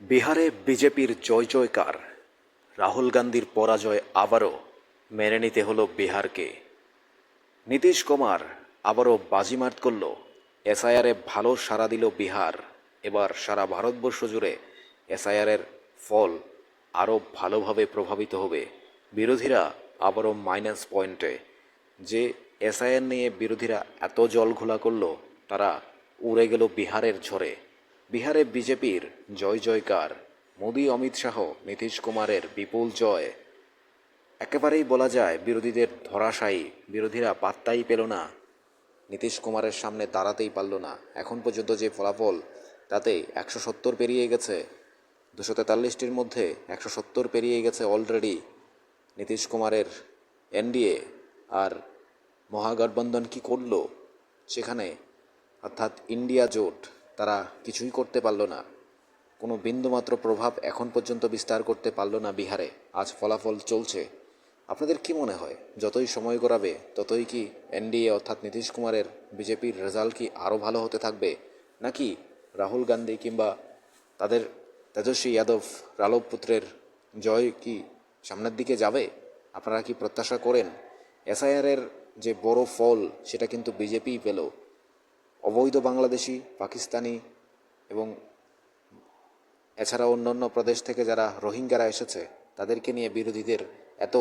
বিহারে বিজেপির জয় জয়কার। রাহুল গান্ধীর পরাজয় আবারও মেনে নিতে হলো বিহারকে। নীতিশ কুমার আবারও বাজিমাত করল, এসআইআরে ভালো সাড়া দিল বিহার। এবার সারা ভারতবর্ষ জুড়ে এসআইআরের ফল আরও ভালোভাবে প্রভাবিত হবে। বিরোধীরা আবারও মাইনাস পয়েন্টে। যে এসআইআর নিয়ে বিরোধীরা এত জল ঘোলা করল, তারা উড়ে গেল বিহারের ঝড়ে। বিহারে বিজেপির জয় জয়কার, মোদী অমিত শাহ, নীতিশ কুমারের বিপুল জয়। একেবারেই বলা যায় বিরোধীদের ধরাশায়ী, বিরোধীরা পাত্তাই পেল না। নীতিশ কুমারের সামনে দাঁড়াতেই পারল না। এখন পর্যন্ত যে ফলাফল, তাতে একশো সত্তর পেরিয়ে গেছে। দুশো তেতাল্লিশটির মধ্যে একশো সত্তর পেরিয়ে গেছে অলরেডি নীতিশ কুমারের এনডিএ। আর মহাগঠবন্ধন কি করল? সেখানে, অর্থাৎ ইন্ডিয়া জোট তারা কিছুই করতে পারল না। কোনো বিন্দুমাত্র প্রভাব এখন পর্যন্ত বিস্তার করতে পারল না বিহারে। আজ ফলাফল চলছে। আপনাদের কি মনে হয়, যতই সময় গড়াবে, ততই কি এনডিএ অর্থাৎ নীতিশ কুমারের বিজেপির রেজাল্ট কি আরও ভালো হতে থাকবে? নাকি রাহুল গান্ধী কিংবা তাদের তেজস্বী যাদব রালব পুত্রের জয় কি সামনের দিকে যাবে? আপনারা কি প্রত্যাশা করেন? এসআইআরের যে বড় ফল, সেটা কিন্তু বিজেপিই পেল। অবৈধ বাংলাদেশি, পাকিস্তানি এবং এছাড়া অন্যান্য প্রদেশ থেকে যারা রোহিঙ্গারা এসেছে, তাদেরকে নিয়ে বিরোধীদের এত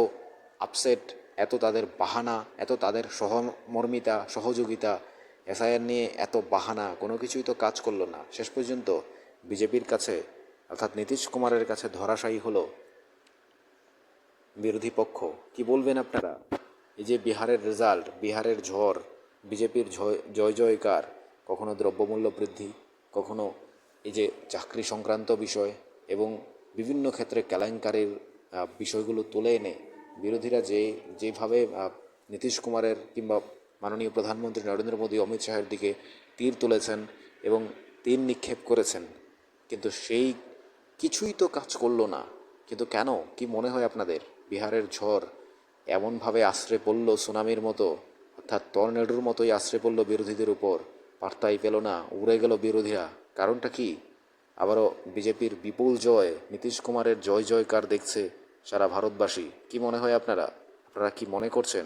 আপসেট এত তাদের বাহানা, এত তাদের সহমর্মিতা, সহযোগিতা এসআইআর নিয়ে এত বাহানা, কোনো কিছুই তো কাজ করল না। শেষ পর্যন্ত বিজেপির কাছে, অর্থাৎ নীতিশ কুমারের কাছে ধরাশায়ী হলো বিরোধী পক্ষ। কি বলবেন আপনারা? এই যে বিহারের রেজাল্ট বিহারের ঝড় বিজেপির জয় জয় জয়কার, কখনো দ্রব্যমূল্য বৃদ্ধি, কখনো এই যে চাকরি সংক্রান্ত বিষয় এবং বিভিন্ন ক্ষেত্রে কেলেঙ্কারির বিষয়গুলো তুলে এনে বিরোধীরা যে, যেভাবে নীতিশ কুমারের কিংবা মাননীয় প্রধানমন্ত্রী নরেন্দ্র মোদী, অমিত শাহের দিকে তীর তুলেছেন এবং তীর নিক্ষেপ করেছেন, কিন্তু সেই কিছুই তো কাজ করল না। কিন্তু কেন? কি মনে হয় আপনাদের? বিহারের ঝড় এমনভাবে আশ্রে পড়ল সুনামির মতো অর্থাৎ টর্নেডোর মতোই আশ্রে পড়ল বিরোধীদের উপর। পাত্তাই পেল না, উড়ে গেল বিরোধীরা। কারণটা কি? আবারও বিজেপির বিপুল জয়, নীতিশ কুমারের জয় জয়কার দেখছে সারা ভারতবাসী। কি মনে হয় আপনারা? আপনারা কি মনে করছেন?